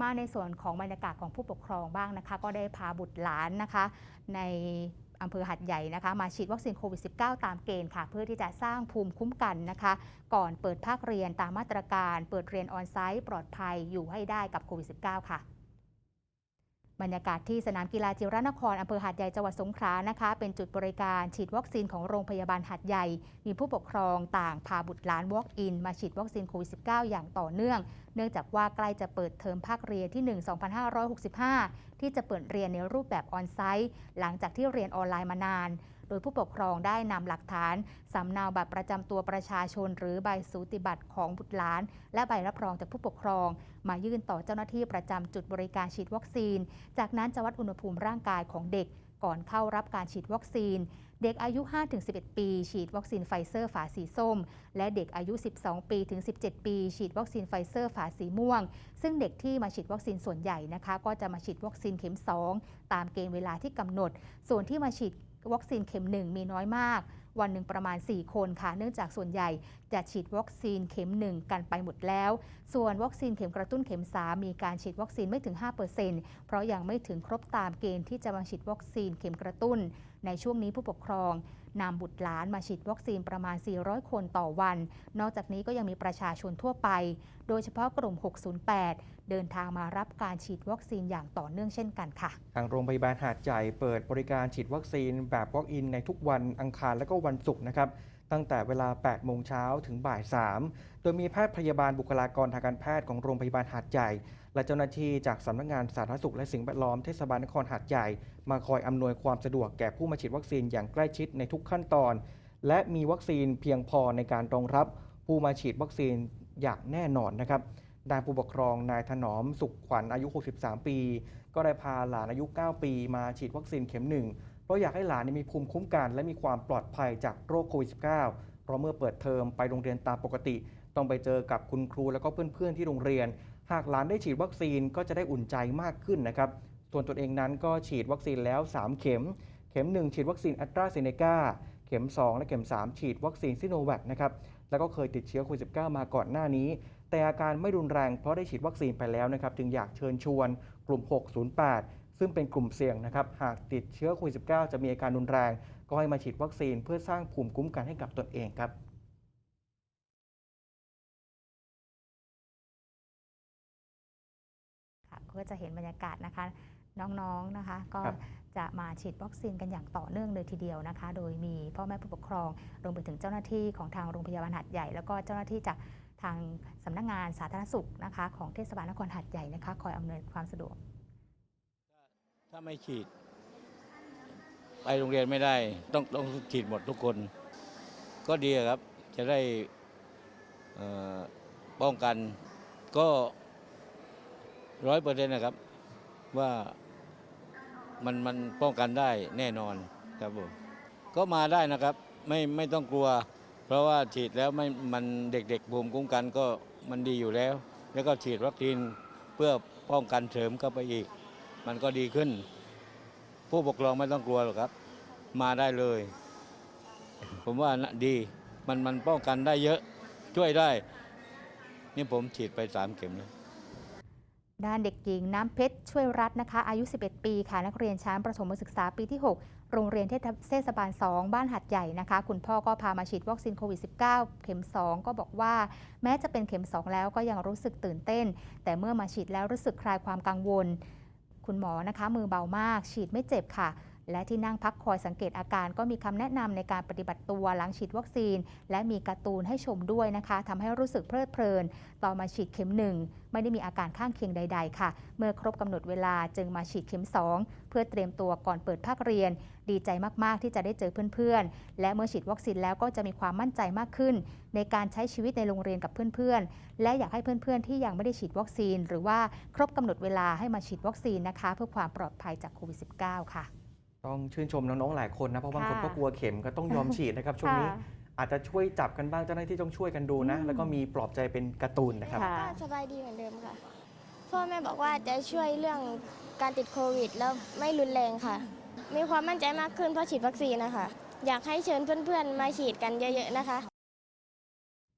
มาในส่วนของบรรยากาศของผู้ปกครองบ้างนะคะ ก็ได้พาบุตรหลานนะคะ ในอำเภอหัดใหญ่นะคะ มาฉีดวัคซีนโควิด -19 ตามเกณฑ์ค่ะ เพื่อที่จะสร้างภูมิคุ้มกันนะคะ ก่อนเปิดภาคเรียนตามมาตรการ เปิดเรียนออนไซต์ปลอดภัยอยู่ให้ได้กับโควิด -19 ค่ะ บรรยากาศที่สนามกีฬาจิรนครอำเภอหาดใหญ่จังหวัดสงขลานะคะ เป็นจุดบริการฉีดวัคซีนของโรงพยาบาลหาดใหญ่ มีผู้ปกครองต่างพาบุตรหลาน Walk-in มาฉีดวัคซีนโควิด -19 อย่างต่อเนื่อง เนื่องจากว่าใกล้จะเปิดเทอมภาคเรียนที่ 1 2565 ที่จะเปิดเรียนในรูปแบบออนไซต์ หลังจากที่เรียนออนไลน์มานาน โดยผู้ปกครองได้นำหลักฐานสำเนาบัตรประจำตัวประชาชน หรือใบสูติบัตรของบุตรหลาน และใบรับรองจากผู้ปกครอง มายื่นต่อเจ้าหน้าที่ประจำจุดบริการฉีดวัคซีน จากนั้นจะวัดอุณหภูมิร่างกายของเด็ก ก่อนเข้ารับการฉีดวัคซีน เด็กอายุ 5-11 ปี ฉีดวัคซีนไฟเซอร์ฝาสีส้ม และเด็กอายุ 12 ปีถึง 17 ปี ฉีดวัคซีนไฟเซอร์ฝาสีม่วง ซึ่งเด็กที่มาฉีดวัคซีนส่วนใหญ่นะคะ ก็จะมาฉีดวัคซีนเข็ม 2 ตามเกณฑ์เวลาที่กำหนด ส่วนที่มาฉีด วัคซีนเข็ม 1 มีน้อยมาก วันหนึ่งประมาณ 4 คนค่ะ เนื่องจากส่วนใหญ่จะฉีดวัคซีนเข็ม 1 กันไปหมดแล้ว ส่วนวัคซีนเข็มกระตุ้นเข็ม 3 มีการฉีดวัคซีนไม่ถึง 5%เพราะยังไม่ถึงครบตามเกณฑ์ที่จะมาฉีดวัคซีนเข็มกระตุ้น ในช่วงนี้ผู้ปกครอง นำบุตรหลานมาฉีดวัคซีนประมาณ 400 คนต่อวัน นอกจากนี้ก็ยังมีประชาชนทั่วไป โดยเฉพาะกลุ่ม 608 เดินทางมารับการฉีดวัคซีนอย่างต่อเนื่องเช่นกันค่ะ ทางโรงพยาบาลหาดใหญ่เปิดบริการฉีดวัคซีนแบบ Walk-in ในทุกวันอังคารและก็วันศุกร์นะครับ ตั้งแต่เวลา 8 โมงเช้าถึงบ่าย 3 โดยมีแพทย์พยาบาลบุคลากรทางการแพทย์ของโรงพยาบาลหาดใหญ่ และเจ้าหน้าที่จากสำนักงานสาธารณสุขและสิ่งแวดล้อมเทศบาลนครหาดใหญ่ มาคอยอำนวยความสะดวกแก่ผู้มาฉีดวัคซีนอย่างใกล้ชิดในทุกขั้นตอน และมีวัคซีนเพียงพอในการรองรับผู้มาฉีดวัคซีนอย่างแน่นอนนะครับด้านผู้ปกครองนายถนอมสุขขวัญอายุ 63 ปี ก็ได้พาหลานอายุ 9 ปี มาฉีดวัคซีนเข็มหนึ่ง เพราะอยากให้หลานมีภูมิคุ้มกัน และมีความปลอดภัยจากโรคโควิด -19 เพราะเมื่อเปิดเทอมไปโรงเรียนตามปกติ ต้องไปเจอกับคุณครูแล้วก็เพื่อนๆที่โรงเรียน หากหลานได้ฉีดวัคซีนก็จะได้อุ่นใจมากขึ้นนะครับส่วนตนเองนั้นก็ฉีดวัคซีนแล้ว 3 เข็ม เข็ม 1 ฉีดวัคซีนอสตราเซเนกาเข็ม 2 และเข็ม 3 ฉีดวัคซีนซิโนแวคนะครับแล้วก็เคยติดเชื้อโควิด -19 มาก่อนหน้านี้ แต่อาการไม่รุนแรงเพราะได้ฉีดวัคซีนไปแล้วนะครับจึงอยากเชิญชวนกลุ่ม 608 ซึ่งเป็นกลุ่มเสี่ยงนะครับ หากติดเชื้อโควิด -19 จะมีอาการรุนแรง ก็ให้มาฉีดวัคซีนเพื่อสร้างภูมิคุ้มกันให้กับตนเองครับค่ะก็จะเห็นบรรยากาศนะคะ น้องๆนะคะ ก็ครับจะมาฉีดวัคซีนกันอย่างต่อเนื่องเลยทีเดียวนะคะ โดยมีพ่อแม่ผู้ปกครองรวมไปถึงเจ้าหน้าที่ของทางโรงพยาบาลหัดใหญ่ แล้วก็เจ้าหน้าที่จากทางสำนักงานสาธารณสุขนะคะ ของเทศบาลนครหัดใหญ่นะคะ คอยอำนวยความสะดวก ถ้าไม่ฉีด ไปโรงเรียนไม่ได้ ต้องต้องฉีดหมดทุกคน ก็ดีครับ จะได้ป้องกันก็ร้อยเปอร์เซ็นต์นะครับ ว่ามันมันป้องกันได้แน่นอนครับผมก็มาได้นะครับ ไม่ไม่ต้องกลัว เพราะว่าฉีดแล้วไม่มันเด็กๆภูมิคุ้มกันก็มันดีอยู่แล้ว แล้วก็ฉีดวัคซีนเพื่อป้องกันเสริมเข้าไปอีก มันก็ดีขึ้น ผู้ปกครองไม่ต้องกลัวหรอกครับ มาได้เลย ผมว่านะดีมันมันป้องกันได้เยอะช่วยได้ นี่ผมฉีดไปสามเข็มแล้วด้านเด็กหญิงน้ำเพชรช่วยรัฐนะคะ อายุ 11 ปีค่ะนักเรียนชั้นประถมศึกษาปีที่ 6 โรงเรียนเทศบาล 2 บ้านหัดใหญ่นะคะ คุณพ่อก็พามาฉีดวัคซีนโควิด -19 เข็ม 2 ก็บอกว่า แม้จะเป็นเข็ม 2 แล้วก็ยังรู้สึกตื่นเต้น แต่เมื่อมาฉีดแล้วรู้สึกคลายความกังวล คุณหมอนะคะ มือเบามาก ฉีดไม่เจ็บค่ะ และที่นั่งพักคอยสังเกตอาการก็มีคำแนะนำในการปฏิบัติตัวหลังฉีดวัคซีน และมีการ์ตูนให้ชมด้วยนะคะทำให้รู้สึกเพลิดเพลิน ต่อมาฉีดเข็มหนึ่งไม่ได้มีอาการข้างเคียงใด ๆ ค่ะ เมื่อครบกำหนดเวลาจึงมาฉีดเข็ม 2 เพื่อเตรียมตัวก่อนเปิดภาคเรียน ดีใจมากๆที่จะได้เจอเพื่อนๆ และเมื่อฉีดวัคซีนแล้วก็จะมีความมั่นใจมากขึ้น ในการใช้ชีวิตในโรงเรียนกับเพื่อนๆ และอยากให้เพื่อนๆ ที่ยังไม่ได้ฉีดวัคซีน หรือว่าครบกำหนดเวลาให้มาฉีดวัคซีนนะคะ เพื่อความปลอดภัยจากโควิด -19 ค่ะ ต้องชื่นชมน้องๆหลายคนนะ เพราะบางคนค่ะก็กลัวเข็มก็ต้องยอมฉีดนะครับช่วงนี้ค่ะอาจจะช่วยจับกันบ้างเจ้าหน้าที่ต้องช่วยกันดูนะอืมแล้วก็มีปลอบใจเป็นการ์ตูนนะครับค่ะก็สบายดีเหมือนเดิมค่ะพ่อแม่บอกว่าจะช่วยเรื่องการติดโควิด แล้วไม่รุนแรงค่ะ มีความมั่นใจมากขึ้นเพราะฉีดวัคซีนนะคะ อยากให้เชิญเพื่อนๆ มาฉีดกันเยอะ ๆ นะคะ